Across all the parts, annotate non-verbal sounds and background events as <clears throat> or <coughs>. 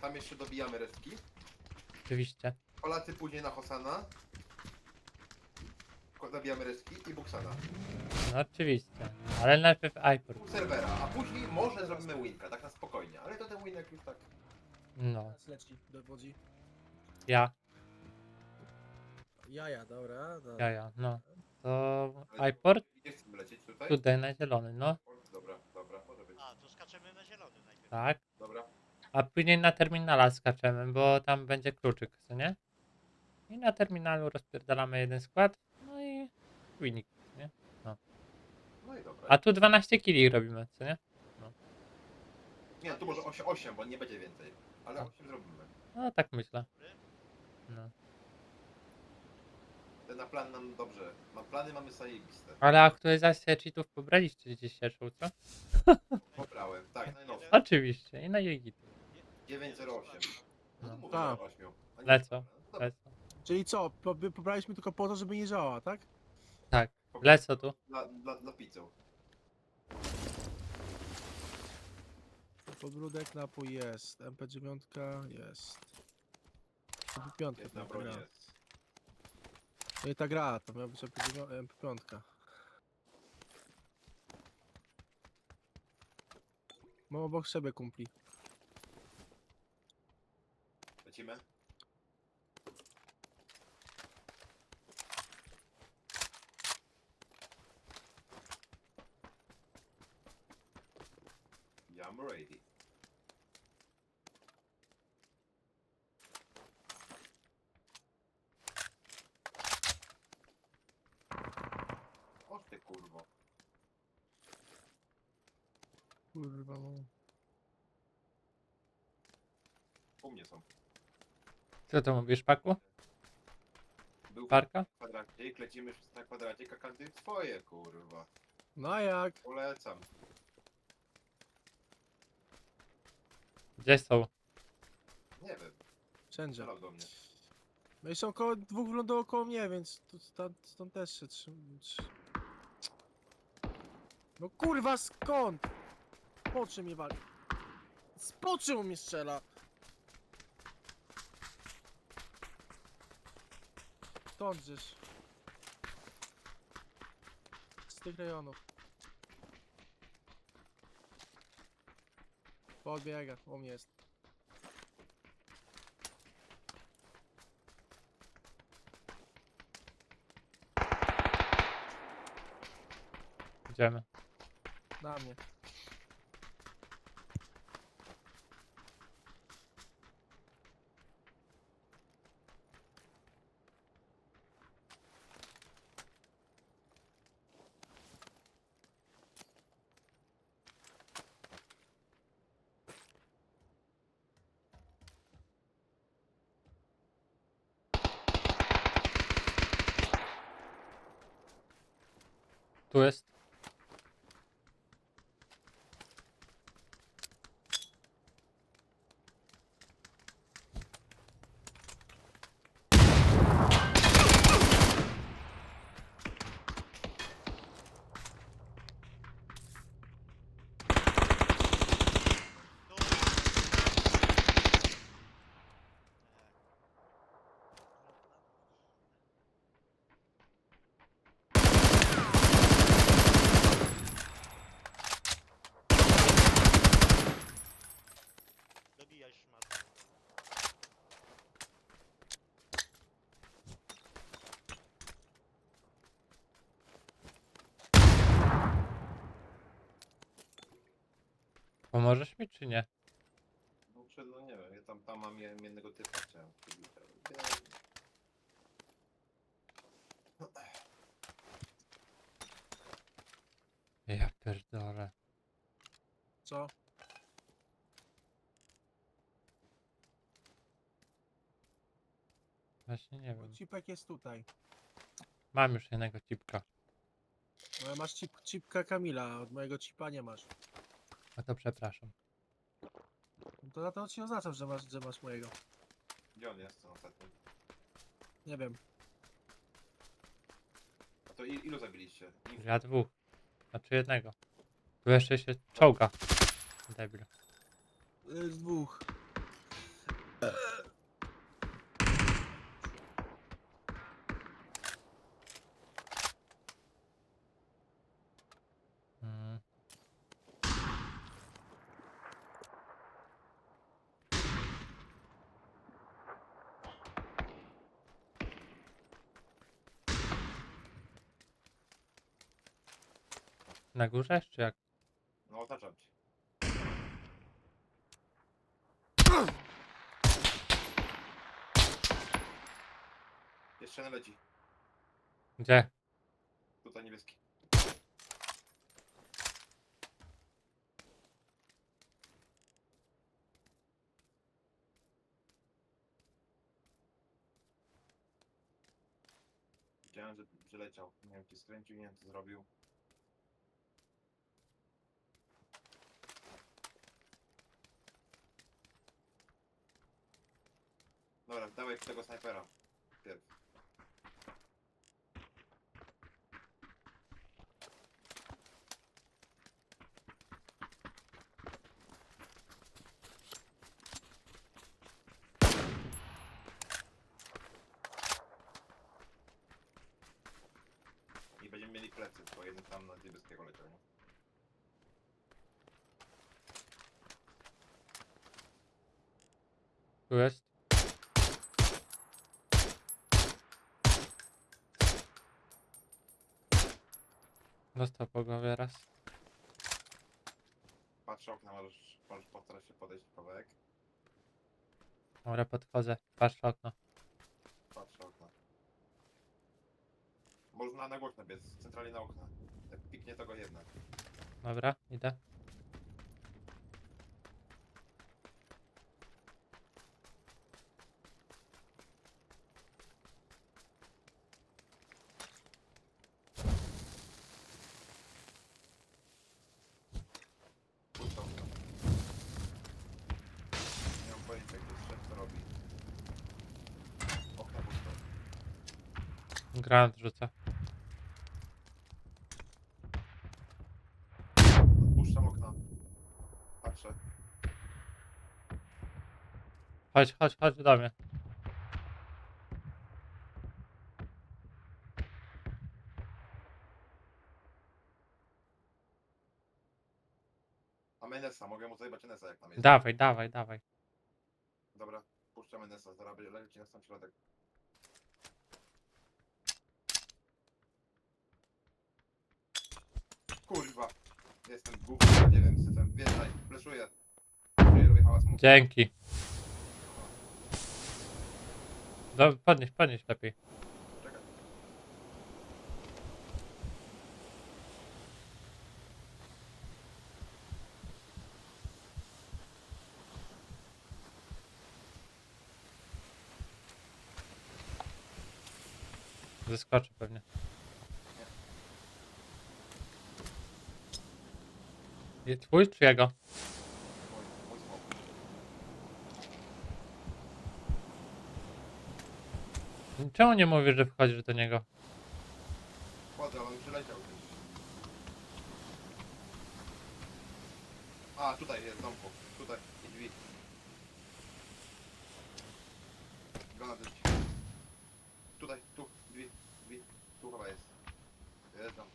Tam jeszcze dobijamy resztki. Oczywiście. Polacy później na Hosana. Ko- Dobijamy resztki i Buksana. No oczywiście. Ale najpierw iPort. Pół serwera, a później może zrobimy winka, tak na spokojnie. Ale to ten winek już tak... No. Teraz leci, dowodzi. Ja, Jaja, dobra, dobra. ja, ja, no. To iPort Gdzie chcemy lecieć tutaj? tutaj na zielony, no. Dobra, dobra, może być. A, to skaczemy na zielony najpierw. Tak. Dobra. A później na terminala skaczemy, bo tam będzie kluczyk, co nie? I na terminalu rozpierdalamy jeden skład, no i wynik, nie? No i dobra. A tu 12 kili robimy, co nie? Nie, tu może 8, 8, bo nie będzie więcej. Ale 8 zrobimy. No tak myślę. No. Ten na plan nam dobrze. Ma plany mamy zajebiste. Ale aktualizację cheatów pobraliście gdzieś się co? Pobrałem, tak, najnowsze. Oczywiście, i na Jigity. 908. No to No. mówię, Tak. że 8. A nie Lecą, Dobra, Lecą. Czyli co, po, by- pobraliśmy tylko po to, żeby nie działała, tak? Tak, lecą tu. Dla, dla, dla pizzą. Podbródek, napój jest. MP9 jest. MP5 Jedna ta broń gra. jest. No i ta gra, to miała być MP9 MP5. Mam obok siebie kumpli. Lecimy? Ja am ready. O ty kurwo. Kurwa, no. U mnie są. Co to mówisz, Paku? Był Parka? kwadracik, lecimy na kwadracik, a każdy swoje kurwa. No jak? Polecam. Gdzie są? Nie wiem, Wszędzie. strzelał do mnie. No i są koło, dwóch wylądowało koło mnie, więc tu, stąd, stąd też się trzym... trz- No kurwa skąd? Po czym mnie wali? Z po czym on mnie strzela? Stąd żeś. Z tych rejonów. Podbiega, u mnie jest. Idziemy. Na mnie. Tu Pomożesz mi czy nie? No, czy- no nie wiem, ja tam, tam mam je- jednego typa chciałem. Ja pierdolę. Co? Właśnie nie wiem. Cipek jest tutaj. Mam już jednego cipka. No, ale masz chip, chipka Kamila, a od mojego chipa nie masz. No to przepraszam. No To na to ci oznaczam, że masz, że masz mojego. Gdzie on jest ten ostatni? Nie wiem. A to il, ilu zabiliście? Ja dwóch. Znaczy jednego. Tu jeszcze się czołga. Debil. Y, Z dwóch. Na górze, czy jak? No otaczam cię. Jeszcze jeden leci. Gdzie? Tutaj niebieski. Widziałem, że, że leciał. Nie wiem, czy skręcił, nie wiem, co zrobił. Dobra, dawaj tego snajpera. Pierw. I będziemy mieli plecy, bo jeden tam na niebieskiego leciał. nie? Tu jest. Dostał po głowie raz. Patrzę okna, możesz, możesz postarać się podejść kawałek. Dobra, podchodzę. Patrz okno. Patrzę okna. Można na głośno biec, centralnie na okna. Jak piknie to go jedna. Dobra, idę. Pusto okno. Nie mam pojęcia, gdzie strzec co robi. Okna pusto. Granat rzucę. Odpuszczam okna. Patrzę. Chodź, chodź, chodź do mnie. Mamy Enesa, mogę mu zajebać Enesa jak tam jest. Dawaj, dawaj, dawaj. Dobra, puszczam Enesa, zaraz będzie- na sam środek. Kurwa, jestem głupi, nie wiem, syfem, wjeżdżaj, fleszuję. Fleszuję, robię hałas. Dzięki. Do, podnieś, podnieś lepiej. Czekaj. Zeskoczy pewnie. I Twój czy jego? Czemu nie mówisz, że wchodzisz do niego? Chodzę, ale on przyleciał gdzieś. A, tutaj jest, domku. Tutaj, i drzwi. Granat jest. Tutaj, tu, drzwi, drzwi. Tu chyba jest. Jeżdżam.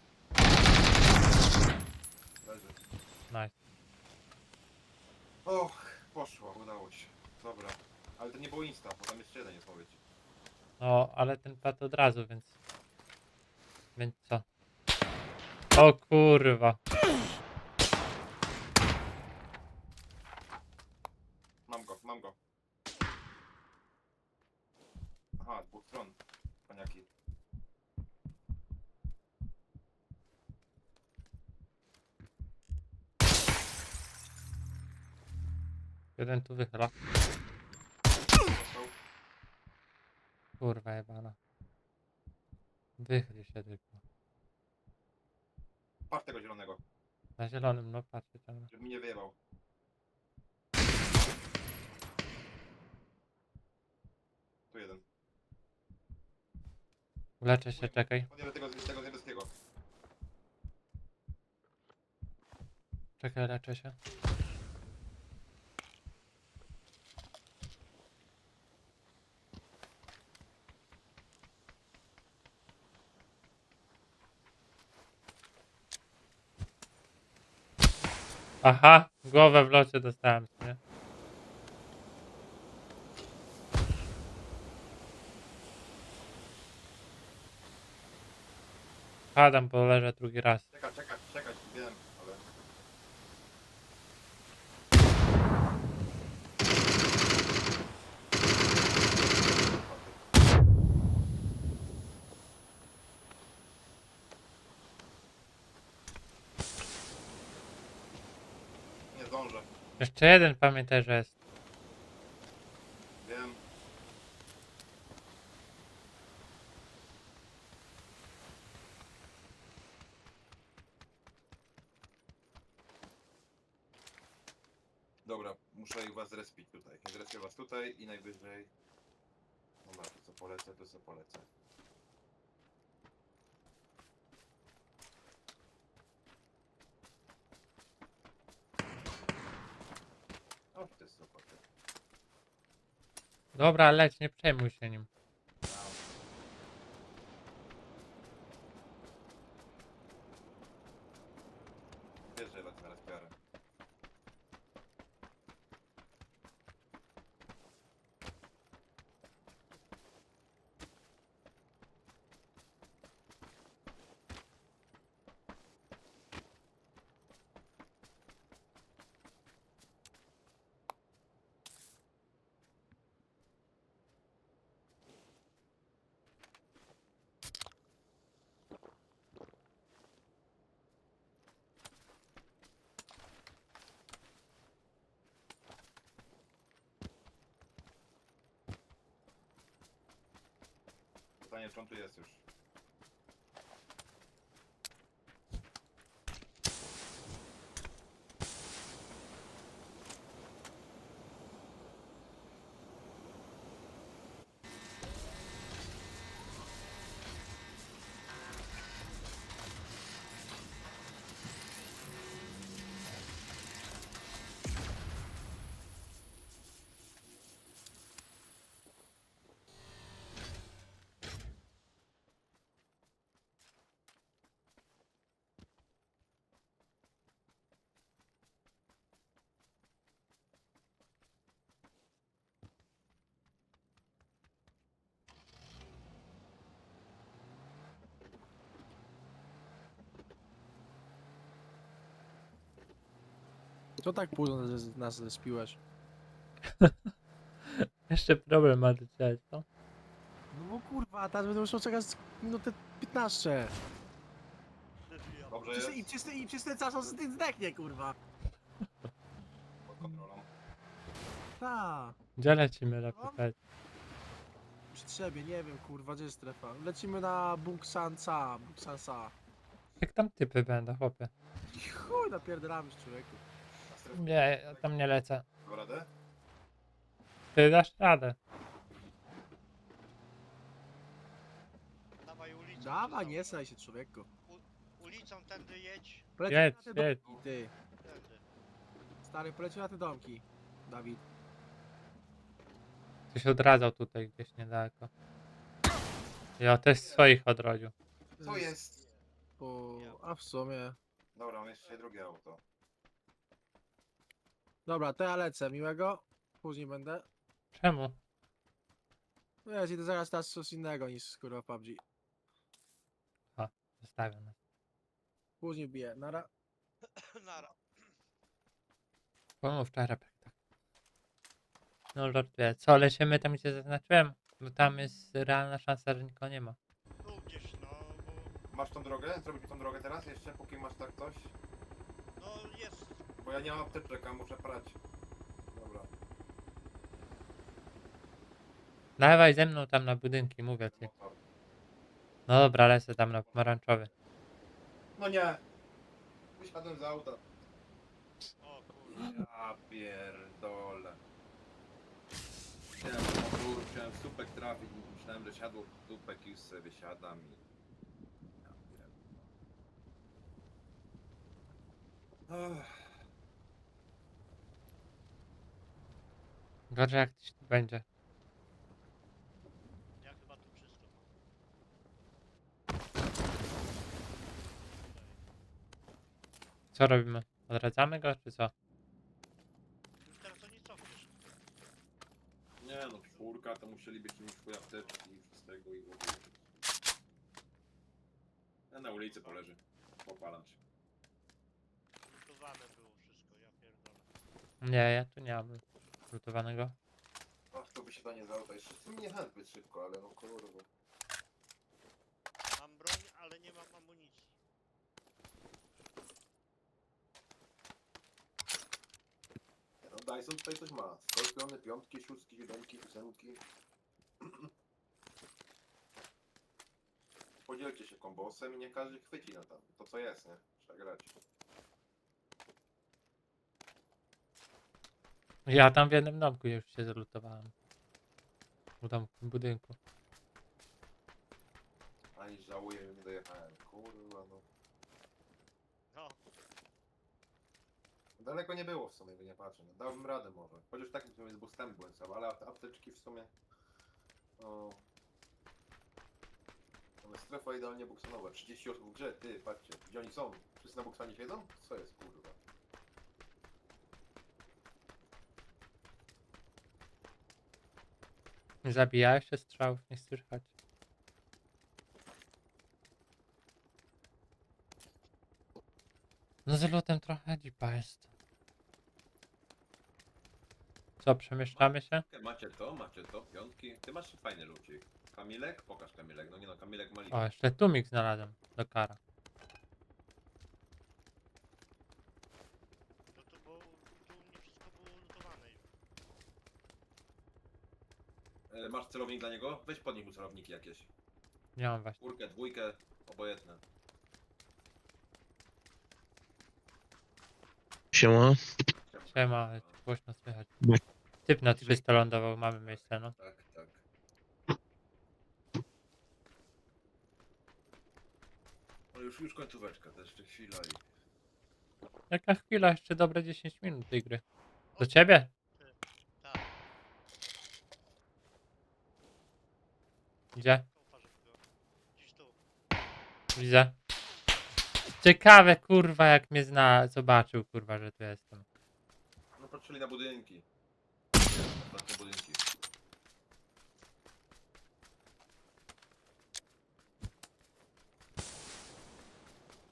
Leży. Nice. Och, poszło, udało się. Dobra. Ale to nie było insta, bo tam jeszcze jeden jest mówić. No, ale ten padł od razu, więc... Więc co? O kurwa. Mam go, mam go. Aha, z dwóch stron. Paniaki. Jeden tu wychyla. Wychyl się tylko. Patrz tego zielonego, Na zielonym, no patrzcie ciągle. żeby mi nie wyjebał. Tu jeden. Leczę się, czekaj. Podjęły tego, z- tego z niebieskiego. Czekaj, leczę się. Aha, głowę w locie dostałem, nie? Adam, bo leżę drugi raz. Czekaj, czekaj, czekaj. Jeszcze jeden pamiętaj, że jest. Wiem. Dobra, muszę ich was zrespić tutaj. Zrespię was tutaj i najwyżej... Dobra, to co polecę, to co polecę. Dobra, leć, nie przejmuj się nim. Wiesz, że lecę na respiarę. Pytanie, czy on tu jest już. To tak późno nas- nas zespiłeś. <laughs> Jeszcze problem ma ciebie, co? No bo kurwa, teraz będę musiał czekać minutę 15. Dobrze Przez, I jest? przez, I przez ten czas on zdechnie, kurwa. Pod kontrolą. Ta. Gdzie lecimy? No. powiedz? Przy trzebie, nie wiem, kurwa, gdzie jest strefa. Lecimy na Buksansa, Buksansa. Jak tam typy będą, chłopie? I Chuj, napierdalamy z człowieku. Nie, ja tam nie lecę. Dasz radę? Ty dasz radę. Dawaj ulicą. Dawa, nie co? sraj się, człowieku. Ulicą tędy jedź. Polecimy Jedź, na te jedź. domki, ty. Tędy. Stary, polecimy na te domki. Dawid. Ktoś odradzał tutaj gdzieś niedaleko. Ja też swoich odrodził. Co jest? Po... A w sumie... Dobra, mam jeszcze drugie auto. Dobra, to ja lecę, miłego. Później będę. Czemu? No ja idę zaraz teraz coś innego niż kurwa PUBG. Zostawiam nas. Później biję. Nara. <coughs> Nara. Pomów czarapek, tak. No Lord wie. Co, lecimy tam gdzie zaznaczyłem? Bo tam jest realna szansa, że nikogo nie ma. Tu gdzieś, no, bo... Masz tą drogę? Zrobić tą drogę teraz jeszcze, póki masz tak coś? No jest. Bo ja nie mam apteczek, a muszę prać. Dobra. Dawaj ze mną tam na budynki, mówię ci. motor. No dobra, lecę tam na pomarańczowy. No nie! Wysiadłem z auta. O kurwa. Ja pierdolę. Chciałem motor, chciałem w słupek trafić, myślałem, że siadło w słupek i już sobie wysiadam i... Ja pierdolę. Ach. Gorzej jak coś tu będzie. Ja chyba tu czysto mam. Co robimy? Odradzamy go, czy co? Już teraz to nie cofniesz. Nie no, czwórka to musielibyście mieć swoje apteczki i wszystkiego i w ogóle. Ja na ulicy poleży. Popalam się. Lutowane było wszystko, ja pierdolę. Nie, ja tu nie mam lutowanego. Ach, to wysiadanie z auta jeszcze. To mnie chęt być szybko, ale no kurwa. Mam broń, ale nie mam amunicji. Dyson tutaj coś ma. Skorpiony, piątki, szóstki, siódemki, ósemki. <clears throat> Podzielcie się kombosem i nie każdy chwyci na tam. To co jest, nie? Trzeba grać. Ja tam w jednym domku już się zlutowałem. W domku, w budynku. Ani żałuję, że nie dojechałem. Kurwa no. No, Daleko nie było w sumie, by nie patrzę. No, dałbym radę może. Chociaż w sumie z boostami byłem sam, ale ap- apteczki w sumie... O... Ale strefa idealnie buksonowa. 30 osób w grze, ty, patrzcie. Gdzie oni są? Wszyscy na buksanie siedzą? Co jest kurwa? Zabijałeś się strzałów, nie słychać. No z lutem trochę dzipa jest. Co, przemieszczamy się? Macie to, macie to, piątki. Ty masz fajny lucik. Kamilek? Pokaż Kamilek. No nie no, Kamilek ma O, jeszcze tumik znalazłem do kara. to, to było, tu u mnie wszystko było lutowane już. E, Masz celownik dla niego? Weź podnij mu celowniki jakieś. Nie mam właśnie. Czwórkę, dwójkę, obojętne. Siema. Siema, ale głośno słychać. Typ na 300 lądował, mamy miejsce, no. Tak, tak. No już, już końcóweczka, też jeszcze chwila i... Jaka chwila, jeszcze dobre 10 minut tej gry. Do ciebie? Gdzie? Widzę. Ciekawe, kurwa, jak mnie zna, zobaczył, kurwa, że tu jestem. No patrzyli na budynki. Ostatnie budynki.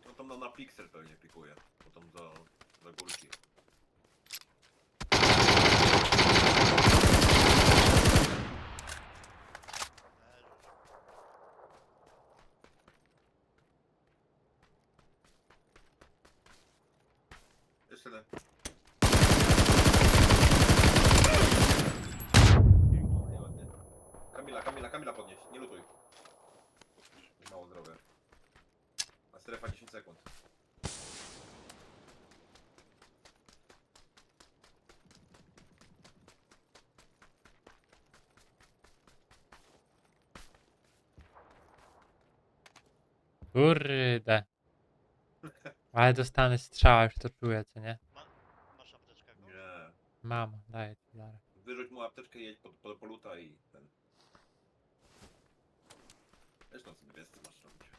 No tam na, na piksel pewnie pikuje. Bo tam za, za górki. Ładnie. Kamila, Kamila, Kamila podnieś, nie lutuj. Mało zdrowe. A strefa 10 sekund. Kurde. Ale dostanę strzała, już to czuję, co nie? Ma, masz apteczkę? Nie. Mam, daję ci zaraz. Wyrzuć mu apteczkę i jedź pod, pod poluta i ten. Zresztą sobie wiesz co masz robić.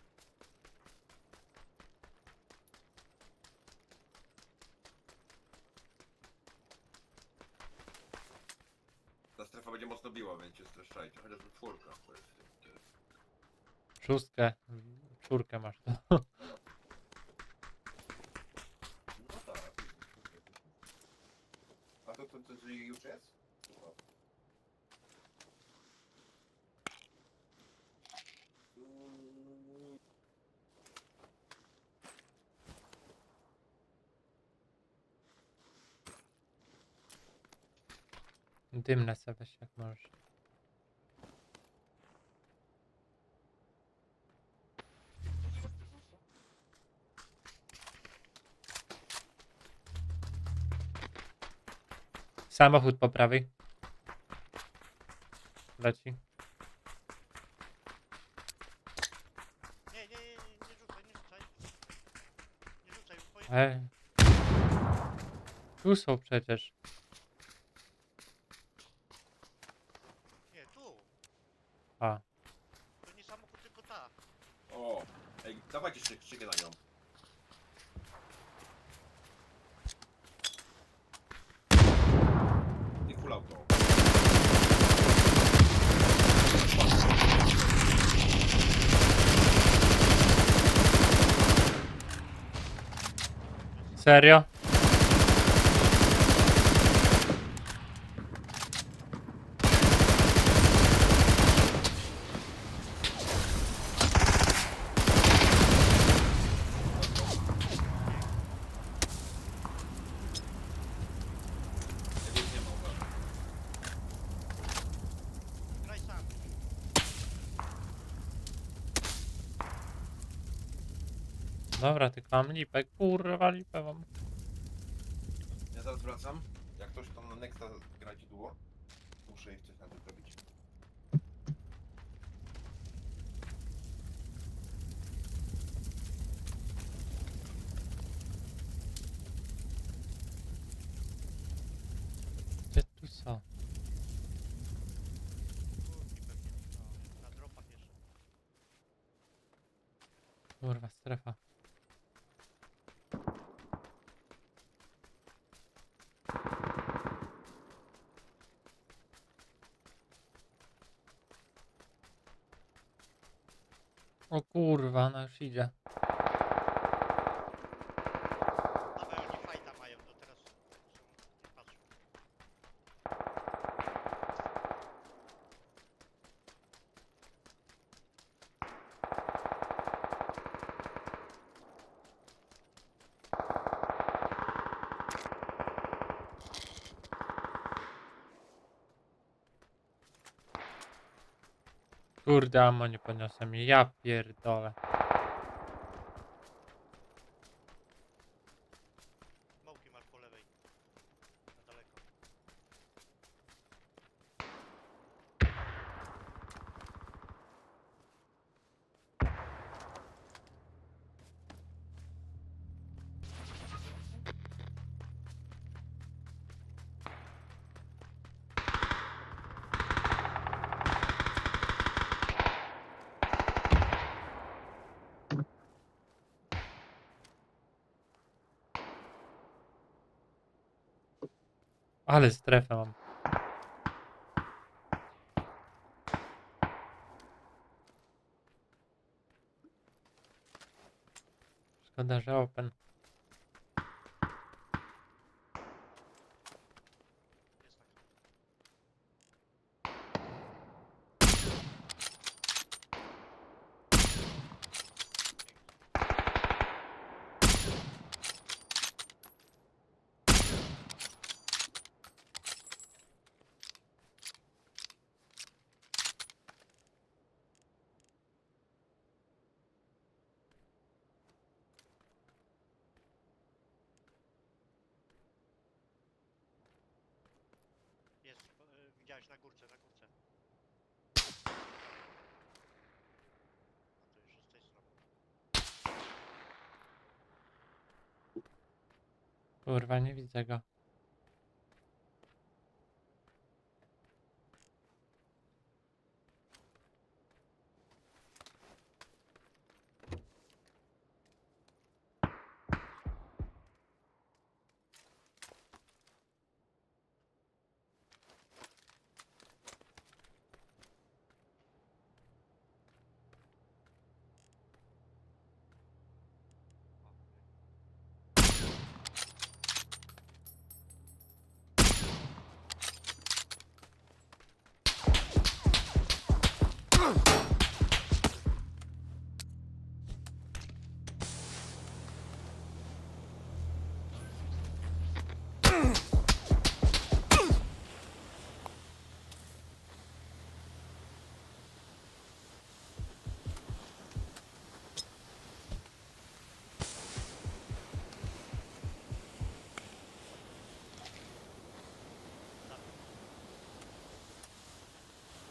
Ta strefa będzie mocno biła, więc się streszczajcie. Chociaż czwórka to jest. to jest- Szóstkę, czwórkę masz to. <laughs> No tak. A to, to, już jest? Mm, Dymne sobie weź jak możesz. Samochód po prawej. Leci. Nie, nie, nie, nie, nie rzucaj, nie rzucaj. Nie rzucaj, bo E. Tu są przecież. Nie, tu. A. To nie samochód, tylko ta. O! Ej, dawajcie szyk, szykę na nią. Serio? Dobra, tylko mam lipę, kurwa lipę mam. Ja zaraz wracam. Jak ktoś tam na Nexta grać duo, muszę ich coś na tym robić. Gdzie tu są? Kurwa, strefa. O kurwa, ona już idzie. Dawaj, oni fajta mają, to teraz są, nie patrzą. Kurde, amo nie. Ja pierdolę. Smoki masz po lewej. Na daleko. Ale strefę mam. Szkoda, że open. Jest tak. Jest, e, widziałeś na górce, na górce. A to już z tej strony. Kurwa, nie widzę go.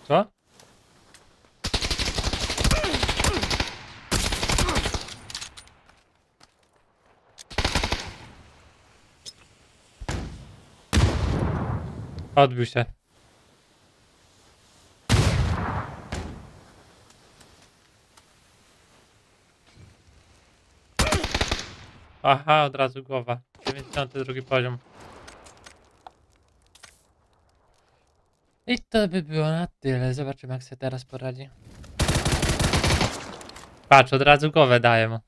Co? Odbił się. Aha, od razu głowa. 92 poziom. I to by było na tyle. Zobaczymy jak sobie teraz poradzi. Patrz, od razu głowę daję mu.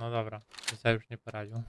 No dobra, to sobie już nie poradził.